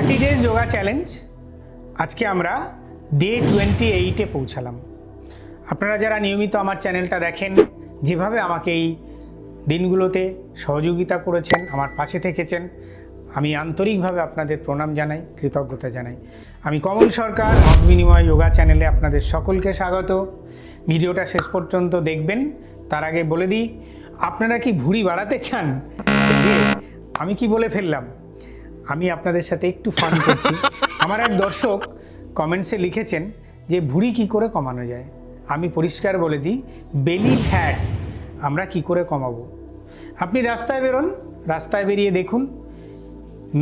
Thirty days yoga challenge আজকে আমরা day twenty এইটে পৌঁছালাম। আপনারা যারা নিয়মিত আমার চ্যানেলটা দেখেন, যেভাবে আমাকে এই দিনগুলোতে সহযোগিতা করেছেন, আমার পাশে থেকেছেন, আমি আন্তরিকভাবে আপনাদের প্রণাম জানাই, কৃতজ্ঞতা জানাই। আমি কমল সরকার, মত বিনিময় যোগা চ্যানেলে আপনাদের সকলকে স্বাগত। ভিডিওটা শেষ পর্যন্ত দেখবেন। তার আগে বলে দিই, আপনারা কি ভুঁড়ি বাড়াতে চান? আমি কি বলে ফেললাম? আমি আপনাদের সাথে একটু ফান করছি। আমার এক দর্শক কমেন্টসে লিখেছেন যে, ভুঁড়ি কি করে কমানো যায়? আমি পরিষ্কার বলে দিই, বেলি ফ্যাট, আমরা কি করে কমাবো? আপনি রাস্তায় বেরোন, রাস্তায় বেরিয়ে দেখুন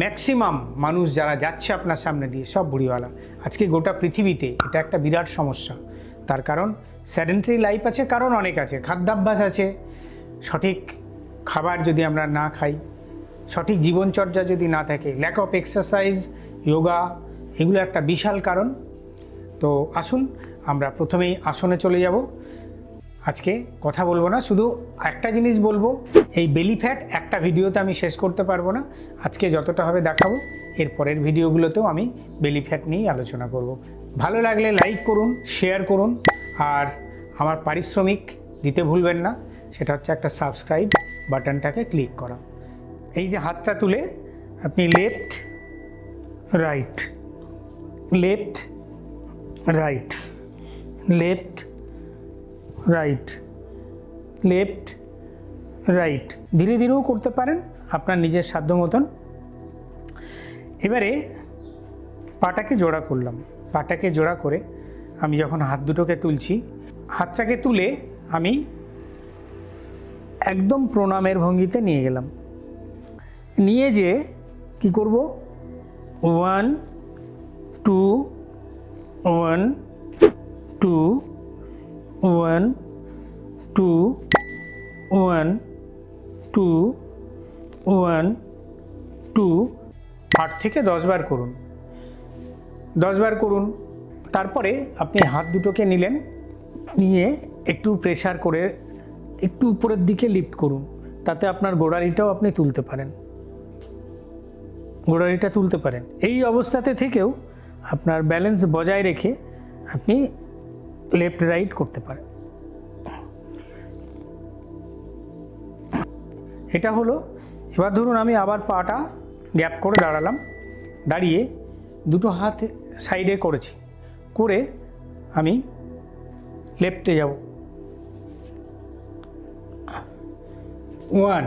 ম্যাক্সিমাম মানুষ যারা যাচ্ছে আপনার সামনে দিয়ে সব বুড়িওয়ালা আজকে গোটা পৃথিবীতে এটা একটা বিরাট সমস্যা। তার কারণ স্যাডেন্টারি লাইফ আছে, কারণ অনেক আছে, খাদ্যাভ্যাস আছে। সঠিক খাবার যদি আমরা না খাই সঠিক জীবনচর্যা যদি না থাকে ল্যাক অফ এক্সারসাইজ যোগা এগুলো একটা বিশাল কারণ। তো আসুন, আমরা প্রথমেই আসনে চলে যাব। আজকে কথা বলব না, শুধু একটা জিনিস বলব, এই বেলি ফ্যাট একটা ভিডিওতে আমি শেষ করতে পারব না। আজকে যতটা হবে দেখাবো, এর পরের ভিডিওগুলোতেও আমি বেলি ফ্যাট নিয়েই আলোচনা করব। ভালো লাগলে লাইক করুন শেয়ার করুন, আর আমার পারিশ্রমিক দিতে ভুলবেন না, সেটা হচ্ছে একটা সাবস্ক্রাইব বাটনটাকে ক্লিক করা। এই যে হাতটা তুলে আপনি left right left right left right left right ধীরে ধীরেও করতে পারেন আপনার নিজের সাধ্য মতন। এবারে পাটাকে জোড়া করলাম। পাটাকে জোড়া করে আমি যখন হাত দুটোকে তুলছি, হাতটাকে তুলে আমি একদম প্রণামের ভঙ্গিতে নিয়ে গেলাম। নিয়ে যে কি করব? One two one two one two one two one two আট থেকে দশবার করুন। দশবার করুন। তারপরে আপনি হাত দুটোকে নিলেন। নিয়ে একটু প্রেশার করে একটু উপরের দিকে লিফট করুন। তাতে আপনার গোড়ালিটাও আপনি তুলতে পারেন। গোড়ালিটা তুলতে পারেন। এই অবস্থাতে থেকেও আপনার ব্যালেন্স বজায় রেখে আপনি লেফট রাইট করতে পারেন। এটা হলো, এবার ধরুন আমি আবার পাটা গ্যাপ করে দাঁড়ালাম, দাঁড়িয়ে দুটো হাত সাইডে করেছি, করে আমি লেফটে যাব। ওয়ান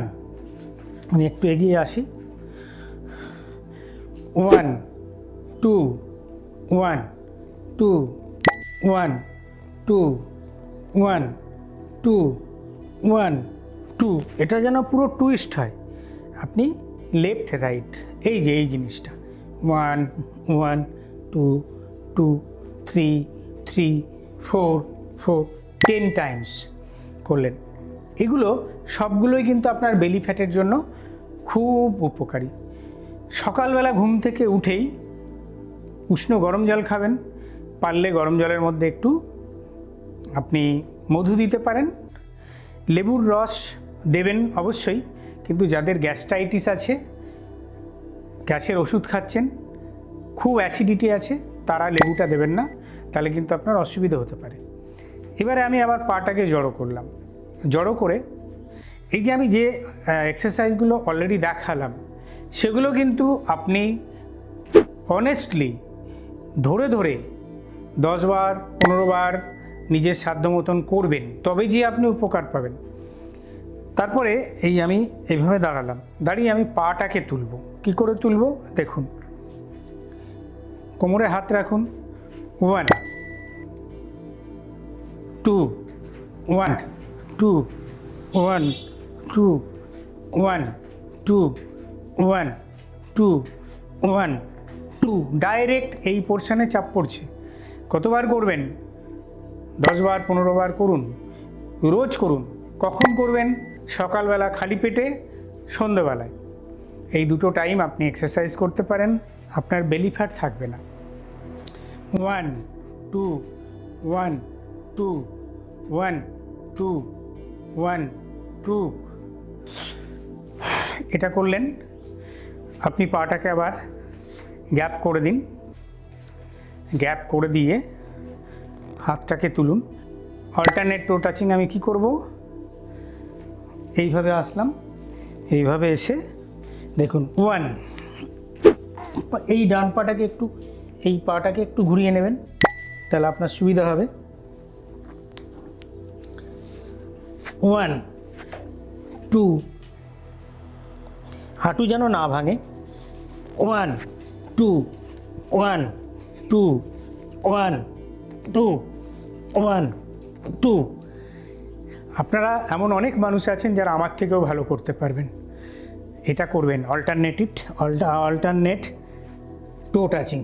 আমি একটু এগিয়ে আসি। One, two one two one two one two one, two. এটা যেন পুরো টুইস্ট হয়। আপনি লেফট রাইট এই যে, এই জিনিসটা। One one two two three three four four ten times করলেন। এগুলো সবগুলোই কিন্তু আপনার বেলি ফ্যাটের জন্য খুব উপকারী। সকালবেলা ঘুম থেকে উঠেই উষ্ণ গরম জল খাবেন। পারলে গরম জলের মধ্যে একটু আপনি মধু দিতে পারেন। লেবুর রস দেবেন অবশ্যই, কিন্তু যাদের গ্যাস্ট্রাইটিস আছে, গ্যাসের ওষুধ খাচ্ছেন, খুব অ্যাসিডিটি আছে, তারা লেবুটা দেবেন না, তাহলে কিন্তু আপনার অসুবিধা হতে পারে। এবারে আমি আবার পাটাকে জড়ো করলাম। জড়ো করে এই যে আমি যে এক্সারসাইজগুলো অলরেডি দেখালাম সেগুলো কিন্তু আপনি অনেস্টলি ধরে ধরে দশ বার, পনেরো বার নিজের সাধ্য মতন করবেন তবে যে আপনি উপকার পাবেন। তারপরে এই আমি এইভাবে দাঁড়ালাম। দাঁড়িয়ে আমি পাটাকে তুলব। কি করে তুলব? দেখুন। কোমরে হাত রাখুন। One two one two one two one two one two one two direct এই পোর্শানে চাপ পড়ছে। কতবার করবেন? দশবার পনেরো বার করুন। রোজ করুন। কখন করবেন? সকালবেলা খালি পেটে, সন্ধ্যেবেলায়। এই দুটো টাইম আপনি এক্সারসাইজ করতে পারেন। আপনার বেলি ফ্যাট থাকবে না। One two one two one two one two এটা করলেন। আপনি পাটাকে আবার গ্যাপ করে দিন। গ্যাপ করে দিয়ে হাতটাকে তুলুন। অল্টারনেট টো টাচিং আমি কি করব? এইভাবে আসলাম। এইভাবে এসে দেখুন ওয়ান এই ডান পাটাকে একটু, এই পাটাকে একটু ঘুরিয়ে নেবেন, তাহলে আপনার সুবিধা হবে। ওয়ান টু হাঁটু যেন না ভাঙে। One two one two one two one two আপনারা এমন অনেক মানুষ আছেন যারা আমার থেকেও ভালো করতে পারবেন। এটা করবেন। অল্টারনেটিভ অল্টারনেট টো টাচিং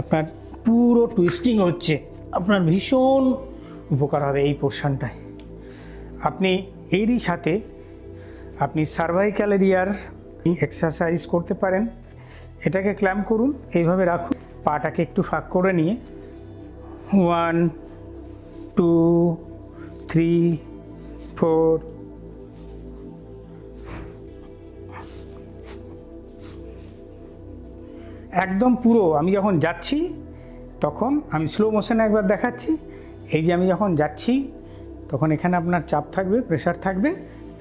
আপনার পুরো টুইস্টিং হচ্ছে। আপনার ভীষণ উপকার হবে এই পোর্শনটায় আপনি এরই সাথে আপনি সার্ভাইক্যাল এরিয়ার এক্সারসাইজ করতে পারেন। এটাকে ক্ল্যাম্প করুন, এইভাবে রাখুন। পাটাকে একটু ফাঁক করে নিয়ে। ওয়ান টু থ্রি ফোর একদম পুরো, আমি যখন যাচ্ছি, তখন আমি স্লো মোশনে একবার দেখাচ্ছি। এই যে আমি যখন যাচ্ছি, তখন এখানে আপনার চাপ থাকবে প্রেশার থাকবে।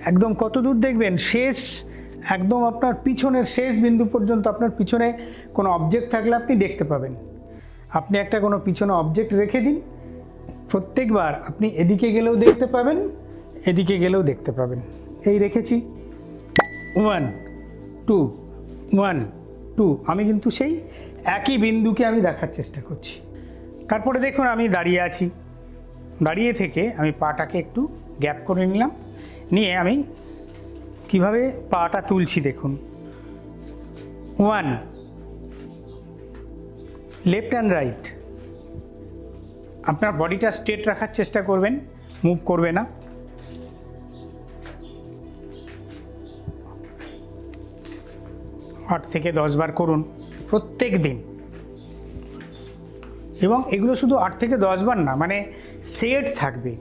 একদম কত দূর দেখবেন, শেষ একদম আপনার পিছনের শেষ বিন্দু পর্যন্ত আপনার পিছনে কোনো অবজেক্ট থাকলে আপনি দেখতে পাবেন। আপনি একটা কোনো পিছনে অবজেক্ট রেখে দিন। প্রত্যেকবার আপনি এদিকে গেলেও দেখতে পাবেন, এদিকে গেলেও দেখতে পাবেন। এই রেখেছি। ওয়ান টু ওয়ান টু আমি কিন্তু সেই একই বিন্দুকে আমি দেখার চেষ্টা করছি। তারপরে দেখুন আমি দাঁড়িয়ে আছি। দাঁড়িয়ে থেকে আমি পাটাকে একটু গ্যাপ করে নিলাম। নিয়ে আমি কীভাবে পাটা তুলছি দেখুন। ওয়ান লেফট অ্যান্ড রাইট আপনার বডিটা স্ট্রেট রাখার চেষ্টা করবেন মুভ করবে না। আট থেকে দশ বার করুন, প্রত্যেক দিন। এবং এগুলো শুধু আট থেকে দশ বার না মানে সেট থাকবে।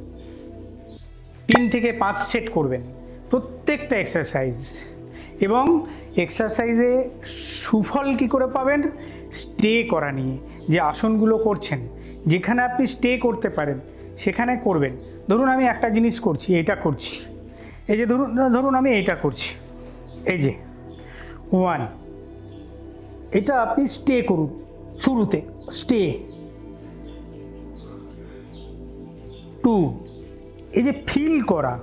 তিন থেকে পাঁচ সেট করবেন। প্রত্যেকটা এক্সারসাইজ এবং এক্সারসাইজে সুফল কি করে পাবেন? স্টে করা নিয়ে, যে আসনগুলো করছেন, যেখানে আপনি স্টে করতে পারেন, সেখানে করবেন। ধরুন আমি একটা জিনিস করছি, এটা করছি। এই যে ধরুন ধরুন আমি এইটা করছি। এই যে ওয়ান এটা আপনি স্টে করুন, শুরুতে স্টে টু এই যে ফিল করা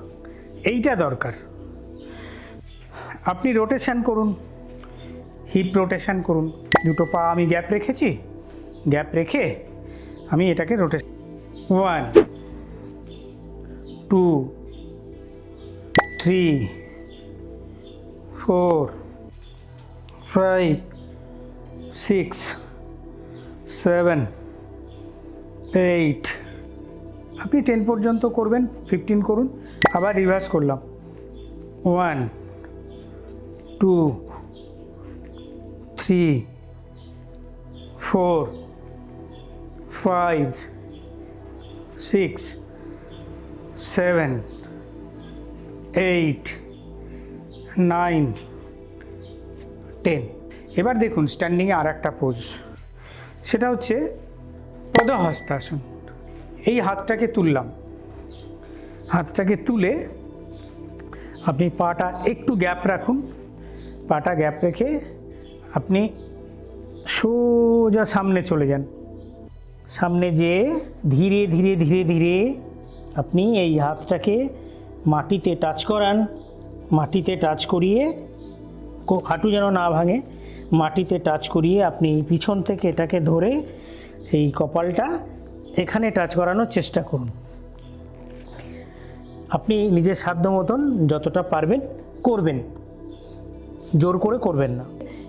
এইটা দরকার। আপনি রোটেশান করুন হিপ রোটেশান করুন। দুটো পা আমি গ্যাপ রেখেছি গ্যাপ রেখে আমি এটাকে rotation one two three four five six seven eight আপনি টেন পর্যন্ত করবেন ফিফটিন করুন। আবার রিভার্স করলাম। One two three four five six seven eight nine ten এবার দেখুন স্ট্যান্ডিংয়ে আর একটা পোজ সেটা হচ্ছে পদহস্তাসন। এই হাতটাকে তুললাম। হাতটাকে তুলে আপনি পাটা একটু গ্যাপ রাখুন। পাটা গ্যাপ রেখে আপনি সোজা সামনে চলে যান। সামনে যেয়ে ধীরে ধীরে ধীরে ধীরে আপনি এই হাতটাকে মাটিতে টাচ করান। মাটিতে টাচ করিয়ে হাঁটু যেন না ভাঙে, মাটিতে টাচ করিয়ে আপনি পিছন থেকে এটাকে ধরে এই কপালটা এখানে টাচ করানোর চেষ্টা করুন। আপনি নিজের সাধ্য মতন যতটা পারবেন করবেন। জোর করে করবেন না।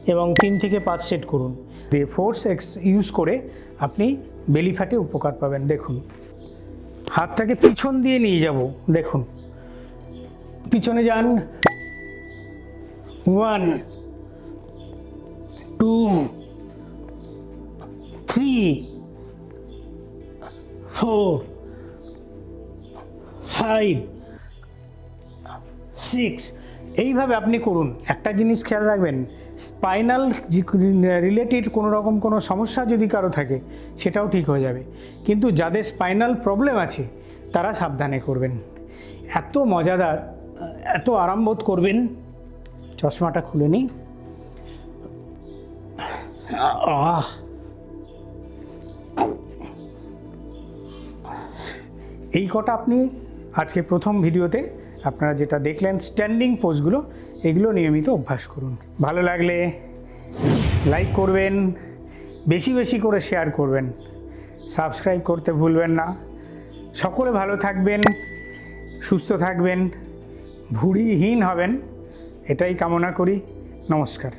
এবং তিন থেকে পাঁচ সেট করুন। দিয়ে ফোর্স এক্স ইউজ করে আপনি বেলি ফ্যাটে উপকার পাবেন। দেখুন। হাতটাকে পিছন দিয়ে নিয়ে যাব। দেখুন। পিছনে যান। One, two, three, four five, six, এইভাবে আপনি করুন। একটা জিনিস খেয়াল রাখবেন, স্পাইনাল রিলেটেড কোনো রকম কোনো সমস্যা যদি কারও থাকে, সেটাও ঠিক হয়ে যাবে। কিন্তু যাদের স্পাইনাল প্রবলেম আছে, তারা সাবধানে করবেন। এত মজাদার, এত আরাম বোধ করবেন। চশমাটা খুলে নিই। এই কটা আপনি আজকে প্রথম ভিডিওতে আপনারা যেটা দেখলেন স্ট্যান্ডিং পোজগুলো এগুলো নিয়মিত অভ্যাস করুন। ভালো লাগলে লাইক করবেন, বেশি বেশি করে শেয়ার করবেন। সাবস্ক্রাইব করতে ভুলবেন না। সকলে ভালো থাকবেন, সুস্থ থাকবেন, ভুঁড়িহীন হবেন। এটাই কামনা করি। নমস্কার।